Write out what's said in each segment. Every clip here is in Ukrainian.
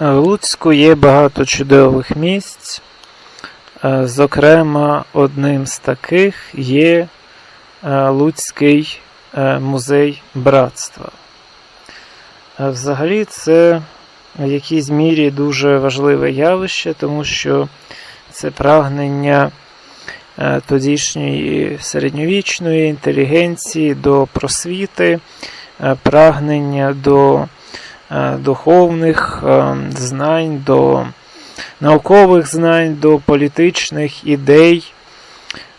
В Луцьку є багато чудових місць. Е, Зокрема, одним з таких є е, Луцький е, музей братства. Е, Взагалі, це в якійсь мірі дуже важливе явище, тому що це прагнення е, тодішньої середньовічної інтелігенції до просвіти, е, прагнення до е, духовних е, знань, до наукових знань, до політичних ідей.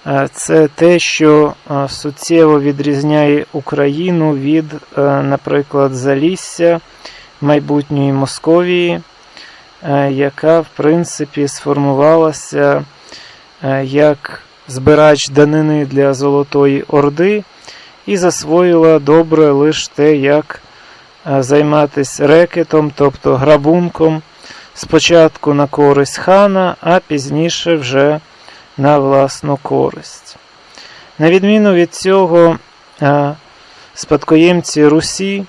Е, Це те, що е, суттєво відрізняє Україну від, е, наприклад, Залісся майбутньої Московії, е, яка, в принципі, сформувалася е, як збирач данини для Золотої Орди і засвоїла добре лише те, як е, займатися рекетом, тобто грабунком, спочатку на користь хана, а пізніше вже на власну користь. На відміну від цього, спадкоємці Русі,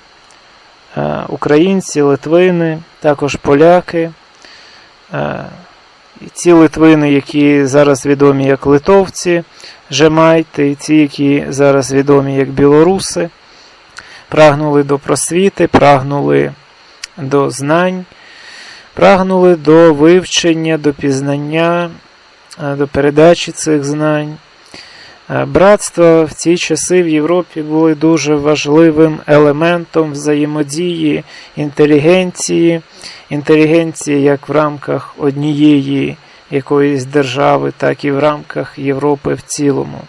українці, литвини, також поляки, і ті литвини, які зараз відомі як литовці, жемайти, і ті, які зараз відомі як білоруси, прагнули до просвіти, прагнули до знань, прагнули до вивчення, до пізнання, е, до передачі цих знань. Е, Братства в ці часи в Європі були дуже важливим елементом взаємодії інтелігенції, інтелігенції як в рамках однієї якоїсь держави, так і в рамках Європи в цілому.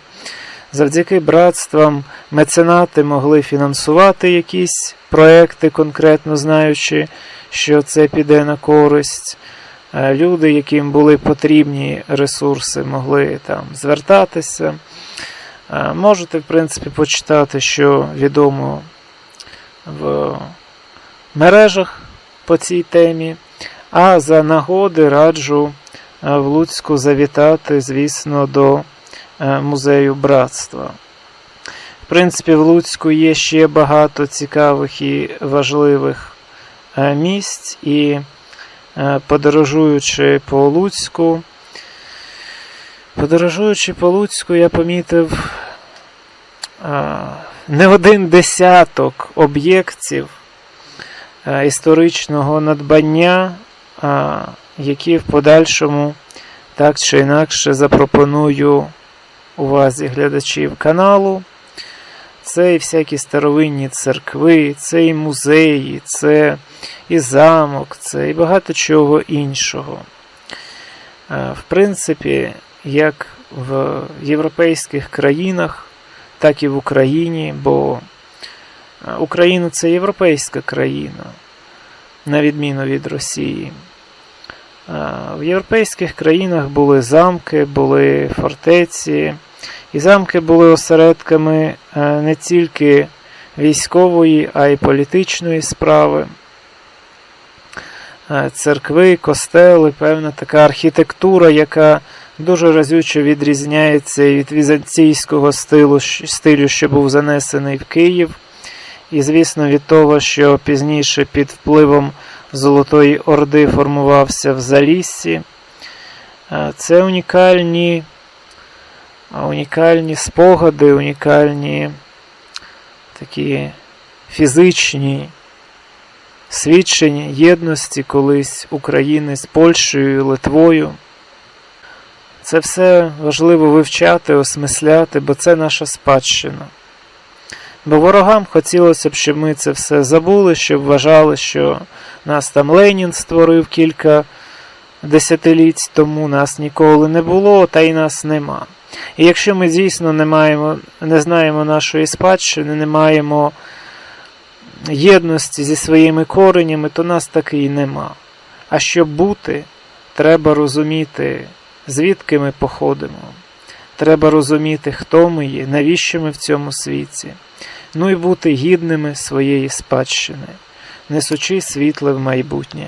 Завдяки братствам меценати могли фінансувати якісь проекти, конкретно знаючи, що це піде на користь. Е, Люди, яким були потрібні ресурси, могли там звертатися. Е, Можете, в принципі, почитати, що відомо в мережах по цій темі. А за нагоди раджу е, в Луцьку завітати, звісно, до музею братства. В принципі, в Луцьку є ще багато цікавих і важливих е, місць, і е, подорожуючи по Луцьку, подорожуючи по Луцьку, я помітив е, не один десяток об'єктів е, історичного надбання, е, які в подальшому так чи інакше запропоную увазі глядачів каналу. Це і всякі старовинні церкви, це і музеї, це і замок, це і багато чого іншого. Е, В принципі, як в європейських країнах, так і в Україні, бо е, Україна це європейська країна, на відміну від Росії. В європейських країнах були замки, були фортеці, і замки були осередками е, не тільки військової, а й політичної справи. Е, Церкви, костели, певна така архітектура, яка дуже разюче відрізняється від візантійського стилу, стилю, що був занесений в Київ. І, звісно, від того, що пізніше під впливом Золотої Орди формувався в Заліссі. Е, Це унікальні, унікальні спогади, унікальні такі фізичні свідчення єдності колись України з Польщею Литвою. Це все важливо вивчати, осмисляти, бо це наша спадщина. Бо ворогам хотілося б, щоб ми це все забули, щоб вважали, що нас там Ленін створив кілька десятиліть тому, нас ніколи не було, та й нас нема. І якщо ми дійсно не, маємо, не знаємо нашої спадщини, не маємо єдності зі своїми коренями, то нас таки і нема. А щоб бути, треба розуміти, звідки ми походимо. Треба розуміти, хто ми є, навіщо ми в цьому світі. Ну і бути гідними своєї спадщини, несучи світле в майбутнє.